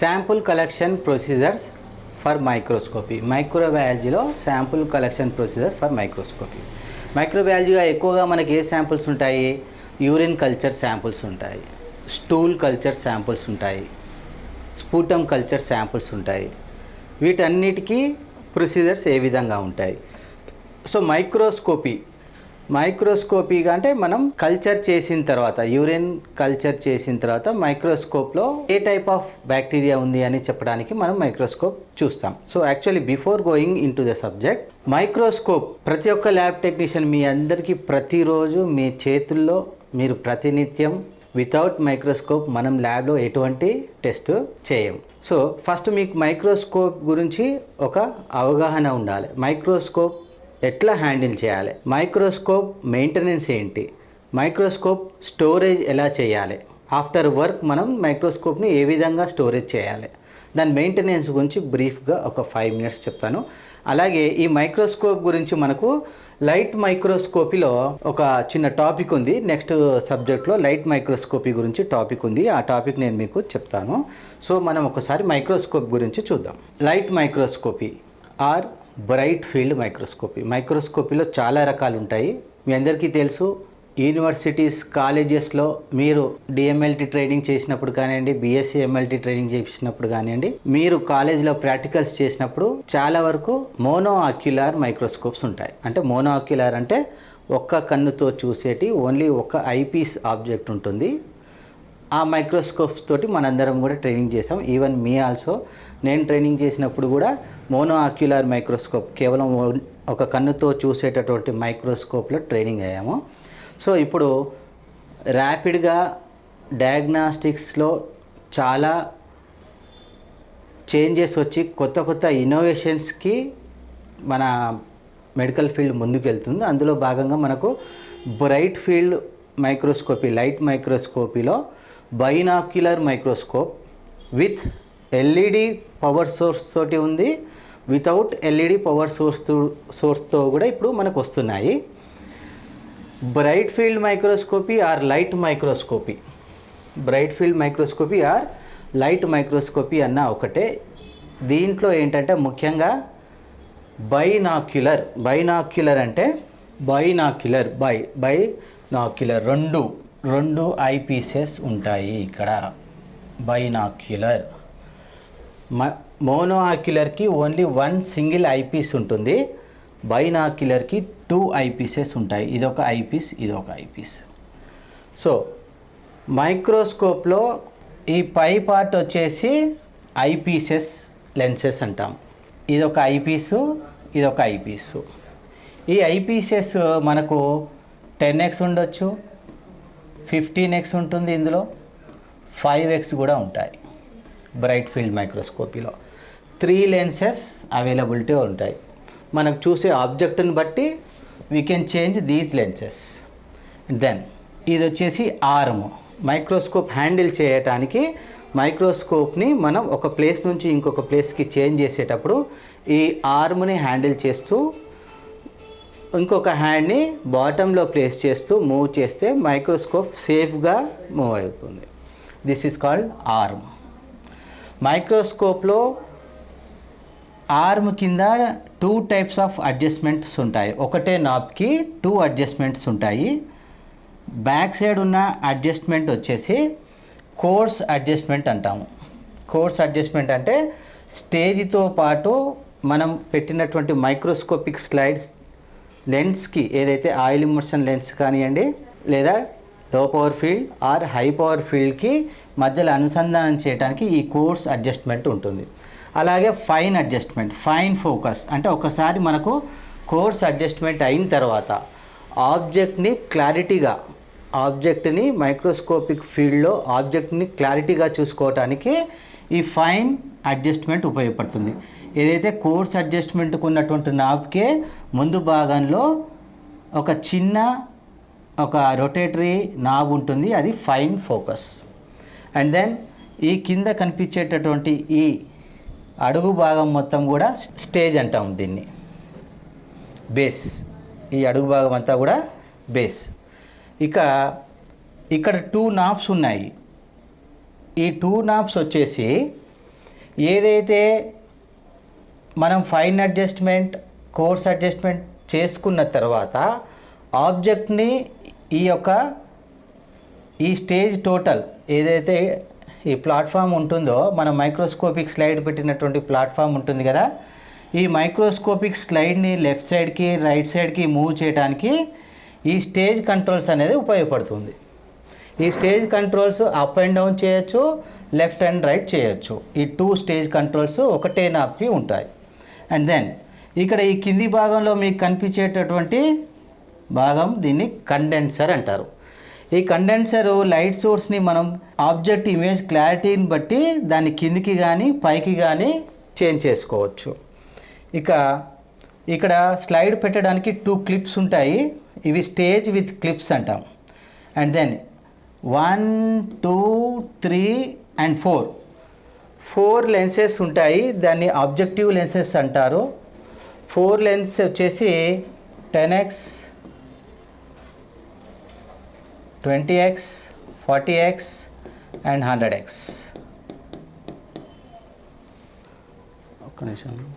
Sample collection procedures for microscopy. మైక్రోబయాలజీలో sample collection procedure for microscopy. మైక్రోబయాలజీగా ఎక్కువగా మనకి ఏ samples ఉంటాయి? యూరిన్ కల్చర్ శాంపుల్స్ ఉంటాయి. స్టూల్ కల్చర్ శాంపుల్స్ ఉంటాయి. స్పూటమ్ కల్చర్ శాంపుల్స్ ఉంటాయి. వీటన్నిటికీ ప్రొసీజర్స్ ఏ విధంగా ఉంటాయి? సో మైక్రోస్కోపీ మైక్రోస్కోపీగా అంటే మనం కల్చర్ చేసిన తర్వాత యూరిన్ కల్చర్ చేసిన తర్వాత మైక్రోస్కోప్లో ఏ టైప్ ఆఫ్ బ్యాక్టీరియా ఉంది అని చెప్పడానికి మనం మైక్రోస్కోప్ చూస్తాం. So actually before going in to the subject microscope ప్రతి ఒక్క ల్యాబ్ టెక్నీషియన్ మీ అందరికీ ప్రతిరోజు మీ చేతుల్లో మీరు ప్రతినిత్యం వితౌట్ మైక్రోస్కోప్ మనం ల్యాబ్లో ఎటువంటి టెస్ట్ చేయం. సో ఫస్ట్ మీకు మైక్రోస్కోప్ గురించి ఒక అవగాహన ఉండాలి. మైక్రోస్కోప్ ఎట్లా హ్యాండిల్ చేయాలి? మైక్రోస్కోప్ మెయింటెనెన్స్ ఏంటి? మైక్రోస్కోప్ స్టోరేజ్ ఎలా చేయాలి? ఆఫ్టర్ వర్క్ మనం మైక్రోస్కోప్ని ఏ విధంగా స్టోరేజ్ చేయాలి? దాని మెయింటెనెన్స్ గురించి బ్రీఫ్గా ఒక ఫైవ్ మినిట్స్ చెప్తాను. అలాగే ఈ మైక్రోస్కోప్ గురించి మనకు లైట్ మైక్రోస్కోపీలో ఒక చిన్న టాపిక్ ఉంది. నెక్స్ట్ సబ్జెక్ట్లో లైట్ మైక్రోస్కోపీ గురించి టాపిక్ ఉంది. ఆ టాపిక్ నేను మీకు చెప్తాను. సో మనం ఒకసారి మైక్రోస్కోప్ గురించి చూద్దాం. Light microscopy or bright field microscopy. మైక్రోస్కోపీలో చాలా రకాలు ఉంటాయి మీ అందరికీ తెలుసు యూనివర్సిటీస్ కాలేజెస్లో మీరు డిఎంఎల్టీ ట్రైనింగ్ చేసినప్పుడు కానివ్వండి బీఎస్సీ ఎంఎల్టీ ట్రైనింగ్ చేసినప్పుడు కానివ్వండి మీరు కాలేజ్లో ప్రాక్టికల్స్ చేసినప్పుడు చాలా వరకు మోనో ఆక్యులార్ మైక్రోస్కోప్స్ ఉంటాయి. అంటే మోనో ఆక్యులార్ అంటే ఒక్క కన్నుతో చూసేటి ఓన్లీ ఒక ఐపీస్ ఆబ్జెక్ట్ ఉంటుంది. ఆ మైక్రోస్కోప్స్ తోటి మనందరం కూడా ట్రైనింగ్ చేసాం ఈవెన్ మీ ఆల్సో నేను ట్రైనింగ్ చేసినప్పుడు కూడా మోనో ఆక్యులర్ మైక్రోస్కోప్ కేవలం ఒక కన్నుతో చూసేటటువంటి మైక్రోస్కోప్లో ట్రైనింగ్ అయ్యాము. సో ఇప్పుడు ర్యాపిడ్గా డయాగ్నాస్టిక్స్లో చాలా చేంజెస్ వచ్చి కొత్త కొత్త ఇన్నోవేషన్స్కి మన మెడికల్ ఫీల్డ్ ముందుకెళ్తుంది. అందులో భాగంగా మనకు bright field microscopy light మైక్రోస్కోపీలో binocular microscope with LED power source తోటి ఉంది. వితౌట్ ఎల్ఈడి పవర్ సోర్స్ సోర్స్తో కూడా ఇప్పుడు మనకు వస్తున్నాయి. Bright field microscopy or light microscopy? Bright field microscopy or light microscopy అన్న ఒకటే. దీంట్లో ఏంటంటే ముఖ్యంగా బైనాక్యులర్ బైనాక్యులర్ అంటే బైనాక్యులర్ బై బైనాక్యులర్ రెండు రెండు ఐపీసెస్ ఉంటాయి ఇక్కడ. బైనాక్యులర్ మోనో ఆక్యులర్కి ఓన్లీ వన్ సింగిల్ ఐపీస్ ఉంటుంది. బైనాక్యులర్కి టూ ఐపీసెస్ ఉంటాయి. ఇదొక ఐపీస్ ఇదొక ఐపీస్ సో మైక్రోస్కోప్లో ఈ పై పార్ట్ వచ్చేసి ఐపీసెస్ లెన్సెస్ అంటాం. ఇదొక ఐపీసు ఇదొక ఐపీసు ఈ ఐపీసెస్ మనకు టెన్ ఎక్స్ ఉండొచ్చు ఫిఫ్టీన్ ఎక్స్ ఉంటుంది ఇందులో ఫైవ్ ఎక్స్ కూడా ఉంటాయి బ్రైట్ ఫీల్డ్ మైక్రోస్కోపీలో. త్రీ లెన్సెస్ అవైలబిలిటీ ఉంటాయి. మనకు చూసే ఆబ్జెక్ట్ని బట్టి we can change these lenses then ఇది వచ్చేసి ఆర్మ్ మైక్రోస్కోప్ హ్యాండిల్ చేయటానికి మైక్రోస్కోప్ని మనం ఒక ప్లేస్ నుంచి ఇంకొక ప్లేస్కి చేంజ్ చేసేటప్పుడు ఈ ఆర్మ్ని హ్యాండిల్ చేస్తూ ఇంకొక హ్యాండ్ని బాటంలో ప్లేస్ చేస్తూ మూవ్ చేస్తే మైక్రోస్కోప్ సేఫ్గా మూవ్ అవుతుంది. దిస్ ఈస్ కాల్డ్ ఆర్మ్ మైక్రోస్కోప్లో ఆర్మ్ కింద టూ టైప్స్ ఆఫ్ అడ్జస్ట్మెంట్స్ ఉంటాయి. ఒకటే నాబ్కి టూ అడ్జస్ట్మెంట్స్ ఉంటాయి. బ్యాక్ సైడ్ ఉన్న అడ్జస్ట్మెంట్ వచ్చేసి కోర్స్ అడ్జస్ట్మెంట్ అంటాము. కోర్స్ అడ్జస్ట్మెంట్ అంటే స్టేజ్తో పాటు మనం పెట్టినటువంటి మైక్రోస్కోపిక్ స్లైడ్స్ లెన్స్కి ఏదైతే ఆయిల్ ఇమర్షన్ లెన్స్ కానివ్వండి లేదా low power field or high power ఫీల్డ్కి మధ్యలో అనుసంధానం చేయడానికి ఈ కోర్స్ అడ్జస్ట్మెంట్ ఉంటుంది. అలాగే ఫైన్ అడ్జస్ట్మెంట్ ఫైన్ ఫోకస్ అంటే ఒకసారి మనకు కోర్స్ అడ్జస్ట్మెంట్ అయిన తర్వాత ఆబ్జెక్ట్ని క్లారిటీగా ఆబ్జెక్ట్ని మైక్రోస్కోపిక్ ఫీల్డ్లో ఆబ్జెక్ట్ని క్లారిటీగా చూసుకోవటానికి ఈ ఫైన్ అడ్జస్ట్మెంట్ ఉపయోగపడుతుంది. ఏదైతే కోర్స్ అడ్జస్ట్మెంట్కు ఉన్నటువంటి నాబ్కే ముందు భాగంలో ఒక చిన్న ఒక రొటేటరీ నాబ్ ఉంటుంది అది ఫైన్ ఫోకస్. అండ్ దెన్ ఈ కింద కనిపించేటటువంటి ఈ అడుగు భాగం మొత్తం కూడా స్టేజ్ అంటాం దీన్ని. బేస్. ఈ అడుగు భాగం అంతా కూడా బేస్. ఇక ఇక్కడ టూ నాబ్స్ ఉన్నాయి. ఈ టూ నాబ్స్ వచ్చేసి ఏదైతే మనం ఫైన్ అడ్జస్ట్మెంట్ కోర్స్ అడ్జస్ట్మెంట్ చేసుకున్న తర్వాత ఆబ్జెక్ట్ని ఈ యొక్క ఈ స్టేజ్ టోటల్ ఏదైతే ఈ ప్లాట్ఫామ్ ఉంటుందో మన మైక్రోస్కోపిక్ స్లైడ్ పెట్టినటువంటి ప్లాట్ఫామ్ ఉంటుంది కదా ఈ మైక్రోస్కోపిక్ స్లైడ్ని లెఫ్ట్ సైడ్కి రైట్ సైడ్కి మూవ్ చేయడానికి ఈ స్టేజ్ కంట్రోల్స్ అనేది ఉపయోగపడుతుంది. ఈ stage controls up and down చేయొచ్చు లెఫ్ట్ అండ్ రైట్ చేయొచ్చు. ఈ టూ స్టేజ్ కంట్రోల్స్ ఒకటే నాప్కి ఉంటాయి. అండ్ దెన్ ఇక్కడ ఈ కింది భాగంలో మీకు కనిపించేటటువంటి భాగం దీన్ని కండెన్సర్ అంటారు. ఈ కండెన్సర్ లైట్ సోర్స్ని మనం ఆబ్జెక్ట్ ఇమేజ్ క్లారిటీని బట్టి దాన్ని కిందికి కానీ పైకి కానీ చేంజ్ చేసుకోవచ్చు. ఇక ఇక్కడ స్లైడ్ పెట్టడానికి టూ క్లిప్స్ ఉంటాయి. ఇవి స్టేజ్ విత్ క్లిప్స్ అంటాం. And then one two three and four four lenses ఉంటాయి దాన్ని ఆబ్జెక్టివ్ లెన్సెస్ అంటారు. ఫోర్ లెన్స్ వచ్చేసి ten X twenty X forty X and hundred X. ఒక్క నిమిషం.